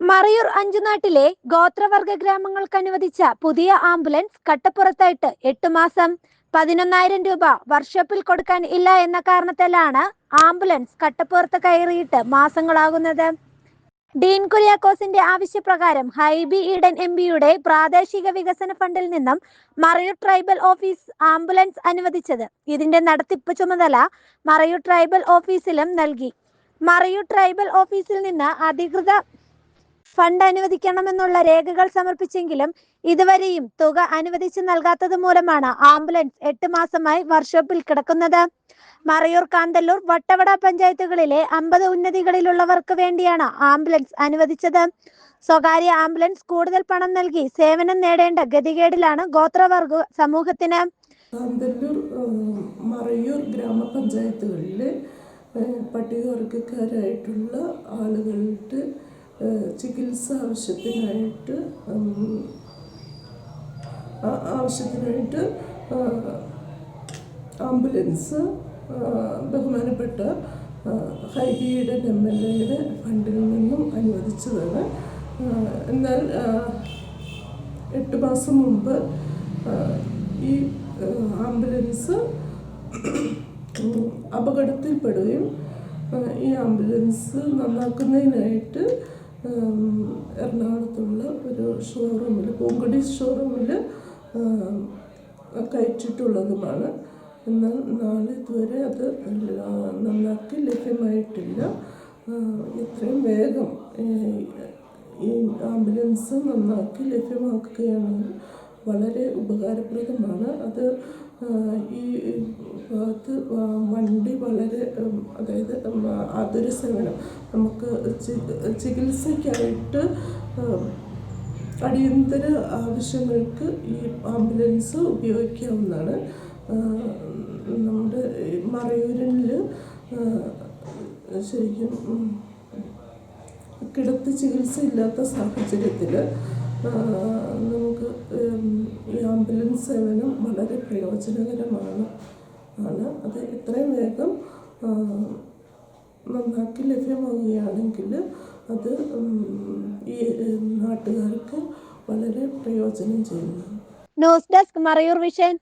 മറയൂർ അഞ്ചുനാട്ടിലെ ഗോത്രവർഗ ഗ്രാമങ്ങൾക്ക് അനുവദിച്ച പുതിയ ആംബുലൻസ് കട്ടപ്പുറത്തായിട്ട് എട്ട് മാസം പതിനൊന്നായിരം രൂപ വർക്ക്ഷോപ്പിൽ കൊടുക്കാൻ ഇല്ല എന്ന കാരണത്താലാണ് ആംബുലൻസ് കട്ടപ്പുറത്ത് കയറിയിട്ട് മാസങ്ങളാകുന്നത്. ഡീൻ കുര്യാക്കോസിന്റെ ആവശ്യപ്രകാരം ഹൈബി ഈഡൻ എം പിയുടെ പ്രാദേശിക വികസന ഫണ്ടിൽ നിന്നും മറയൂർ ട്രൈബൽ ഓഫീസ് ആംബുലൻസ് അനുവദിച്ചത്. ഇതിന്റെ നടത്തിപ്പ് ചുമതല മറയൂർ ട്രൈബൽ ഓഫീസിലും നൽകി. മറയൂർ ട്രൈബൽ ഓഫീസിൽ നിന്ന് അധികൃത ഫണ്ട് അനുവദിക്കണമെന്നുള്ള രേഖകൾ സമർപ്പിച്ചെങ്കിലും ഇതുവരെയും തുക അനുവദിച്ചു നൽകാത്തത് മൂലമാണ് ആംബുലൻസ് എട്ട് മാസമായി വർക്ക്ഷോപ്പിൽ കിടക്കുന്നത്. മറയൂർ കാന്തല്ലൂർ വട്ടവട പഞ്ചായത്തുകളിലെ അമ്പത് ഉന്നതികളിലുള്ളവർക്ക് വേണ്ടിയാണ് ആംബുലൻസ് അനുവദിച്ചത്. സ്വകാര്യ ആംബുലൻസ് കൂടുതൽ പണം നൽകി സേവനം നേടേണ്ട ഗതികേടിലാണ് ഗോത്രവർഗ സമൂഹത്തിന്. കാന്തല്ലൂർ മറയൂർ ഗ്രാമപഞ്ചായത്തുകളിലെ പട്ടികവർഗക്കാരായിട്ടുള്ള ഏഹ്, ചികിത്സ ആവശ്യത്തിനായിട്ട് ആവശ്യത്തിനായിട്ട് ആംബുലൻസ് ബഹുമാനപ്പെട്ട ഹൈബിയുടെ എം എൽ എയുടെ ഫണ്ടിൽ നിന്നും അനുവദിച്ചതാണ്. എന്നാൽ എട്ട് മാസം മുമ്പ് ഈ ആംബുലൻസ് അപകടത്തിൽപ്പെടുകയും ഈ ആംബുലൻസ് നന്നാക്കുന്നതിനായിട്ട് എറണാകുളത്തുള്ള ഒരു ഷോറൂമിൽ പൂങ്കുടി ഷോറൂമിൽ കയറ്റിട്ടുള്ളതുമാണ്. എന്നാൽ നാളെ ഇതുവരെ അത് നന്നാക്കി ലഭ്യമായിട്ടില്ല. എത്രയും വേഗം ഈ ആംബുലൻസ് നന്നാക്കി ലഭ്യമാക്കുകയാണെങ്കിൽ വളരെ ഉപകാരപ്രദമാണ്. അത് ഈ വണ്ടി വളരെ അതായത് അതൊരു സേവനം നമുക്ക് ചികിത്സയ്ക്കായിട്ട് അടിയന്തര ആവശ്യങ്ങൾക്ക് ഈ ആംബുലൻസ് ഉപയോഗിക്കാവുന്നതാണ്. നമ്മുടെ മറയൂരിൽ ശരിക്കും കിടത്തി ചികിത്സ ഇല്ലാത്ത സാഹചര്യത്തിൽ നമുക്ക് ഈ ആംബുലൻസ് സേവനം വളരെ പ്രയോജനകരമാണ്. ആണ്. അത് എത്രയും വേഗം നന്നാക്കി ലഭ്യമാവുകയാണെങ്കിൽ അത് ഈ നാട്ടുകാർക്ക് വളരെ പ്രയോജനം ചെയ്യുന്നു. News desk Marayoor vision.